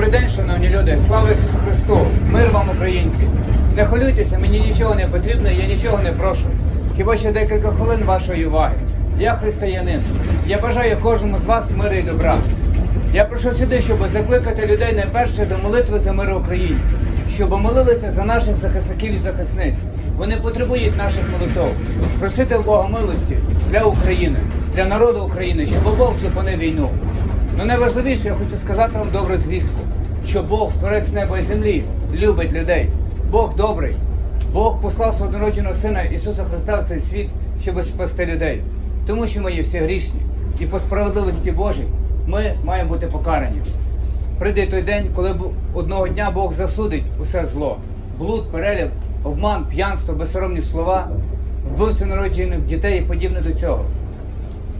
Добрий день, шановні люди! Слава Ісусу Христу! Мир вам, українці! Не хвилюйтеся, мені нічого не потрібно, я нічого не прошу. Хіба що декілька хвилин вашої уваги. Я християнин. Я бажаю кожному з вас миру і добра. Я прийшов сюди, щоб закликати людей найперше до молитви за мир Україні, щоб молилися за наших захисників і захисниць. Вони потребують наших молитов. Просити в Бога милості для України, для народу України, щоб Бог зупинив війну. Ну найважливіше, я хочу сказати вам добру звістку, що Бог, творець неба і землі, любить людей. Бог добрий. Бог послав свого народженого сина Ісуса Христа в цей світ, щоб спасти людей. Тому що ми є всі грішні. І по справедливості Божій ми маємо бути покарані. Прийде той день, коли одного дня Бог засудить усе зло. Блуд, перелік, обман, п'янство, безсоромні слова, вбивство народжених дітей і подібне до цього.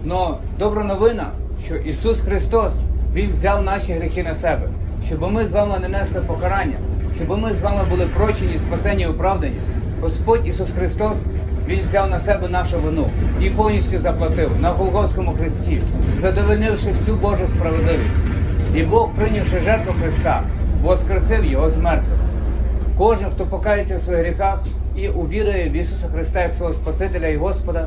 Но добра новина, що Ісус Христос Він взяв наші гріхи на себе, щоб ми з вами не несли покарання, щоб ми з вами були прощені, спасені оправдані. Господь Ісус Христос Він взяв на себе нашу вину і повністю заплатив на Голгофському хресті, задовольнивши всю Божу справедливість. І Бог, прийнявши жертву Христа, воскресив його з мертвих. Кожен, хто покається в своїх гріхах і увірує в Ісуса Христа як свого Спасителя і Господа,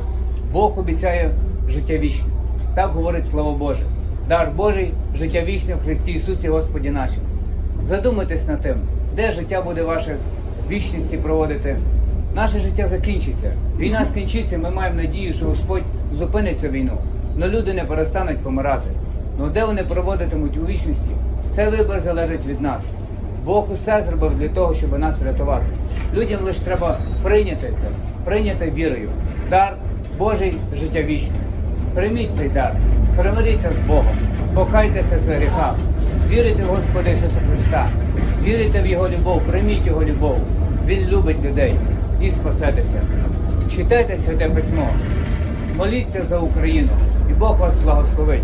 Бог обіцяє життя вічне. Так говорить Слово Боже. Дар Божий, життя вічне в Христі Ісусі Господі нашому. Задумайтесь над тим, де життя буде ваше вічності проводити. Наше життя закінчиться. Війна скінчиться, ми маємо надію, що Господь зупинить цю війну. Но люди не перестануть помирати. Ну де вони проводитимуть у вічності? Це вибір залежить від нас. Бог усе зробив для того, щоб нас врятувати. Людям лише треба прийняти це, прийняти вірою. Дар Божий життя вічне. Прийміть цей дар, примиріться з Богом, покайтеся в своїх вірите в Господа Ісуса Христа, вірите в Його любов, прийміть Його любов. Він любить людей і спасетеся. Читайте святе письмо, моліться за Україну, і Бог вас благословить.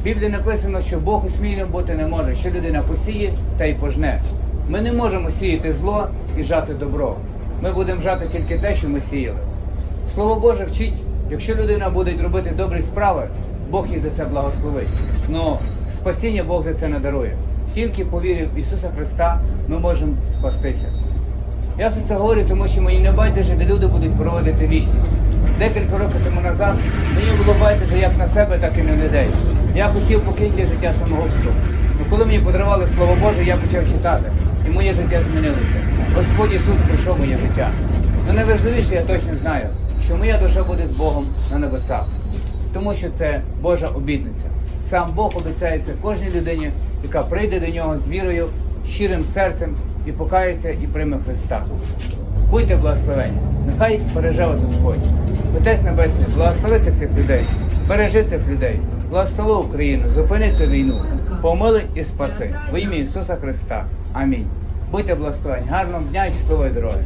В Біблії написано, що Бог усмійним бути не може, що людина посіє та й пожне. Ми не можемо сіяти зло і жати добро. Ми будемо жати тільки те, що ми сіяли. Слово Боже вчить, якщо людина буде робити добрі справи, Бог їй за це благословить. Но спасіння Бог за це не дарує. Тільки по в Ісуса Христа ми можемо спастися. Я все це говорю, тому що мені не байдуже, де люди будуть проводити вічність. Декілька років тому назад мені було байдуже як на себе, так і на людей. Я хотів покинути життя самогубства. Але коли мені подарували Слово Боже, я почав читати, і моє життя змінилося. Господь Ісус прийшов моє життя. Но найважливіше, я точно знаю, що моя душа буде з Богом на небесах, тому що це Божа обітниця. Сам Бог обіцяє це кожній людині, яка прийде до нього з вірою, щирим серцем і покається і прийме Христа. Будьте благословені, нехай береже вас Господь. Отець Небесний, благослови цих всіх людей, бережи цих людей, благослови Україну, зупини цю війну, помили і спаси. В ім'я Ісуса Христа. Амінь. Будьте благословені, гарного дня і щасливої дороги.